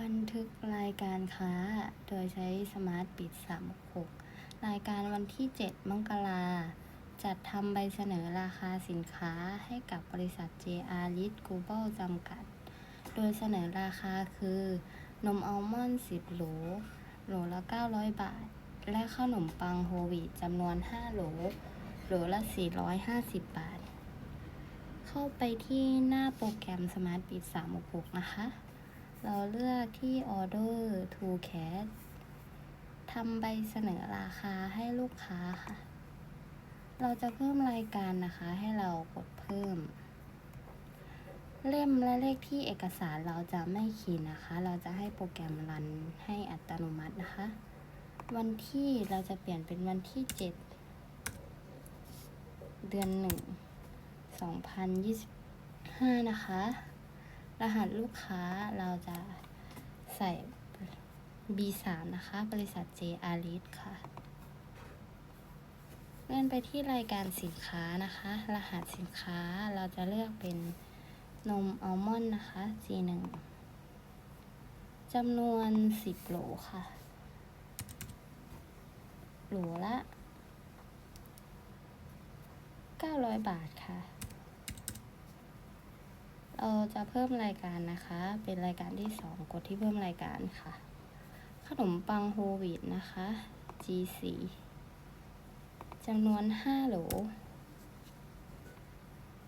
บันทึกรายการค้า โดยใช้สมาร์ทปิด36 รายการวันที่ 7 มกราจัดทำใบเสนอราคาสินค้าให้กับบริษัท JR l i t Global จำกัด โดยเสนอราคาคือ นมอัลมอนด์10 โหล โหลละ 900 บาท และขนมปังโฮวีจำนวน 5 โหล โหลละ 450 บาท เข้าไปที่หน้าโปรแกรม Smart b i t 366 นะคะ เราเลือกที่ Order to Cash ทำใบเสนอราคาให้ลูกค้าค่ะ เราจะเพิ่มรายการนะคะให้เรากดเพิ่ม เล่มและเลขที่เอกสารเราจะไม่ขีดนะคะ เราจะให้โปรแกรมรันให้อัตโนมัตินะคะ วันที่เราจะเปลี่ยนเป็นวันที่ 7 เดือน 1 2025 นะคะ รหัสลูกค้าเราจะใส่ B3 นะคะ บริษัท JR l e a d ค่ะ เลื่อนไปที่รายการสินค้านะคะ รหัสสินค้าเราจะเลือกเป็นนมอัลมอนด์นะคะ G1 จำนวน 10โหลค่ะ โหลละ 900 บาทค่ะ เราจะเพิ่มรายการนะคะ เป็นรายการที่ 2 กดที่เพิ่มรายการค่ะ ขนมปังโฮวีตนะคะ G4 จำนวน 5 โหล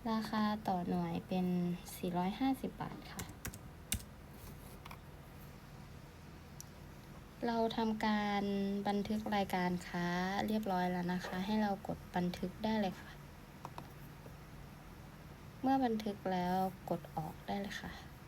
ราคาต่อหน่วยเป็น 450 บาทค่ะ เราทำการบันทึกรายการค้าเรียบร้อยแล้วนะคะ ให้เรากดบันทึกได้เลยค่ะ เมื่อบันทึกแล้วกดออกได้เลยค่ะ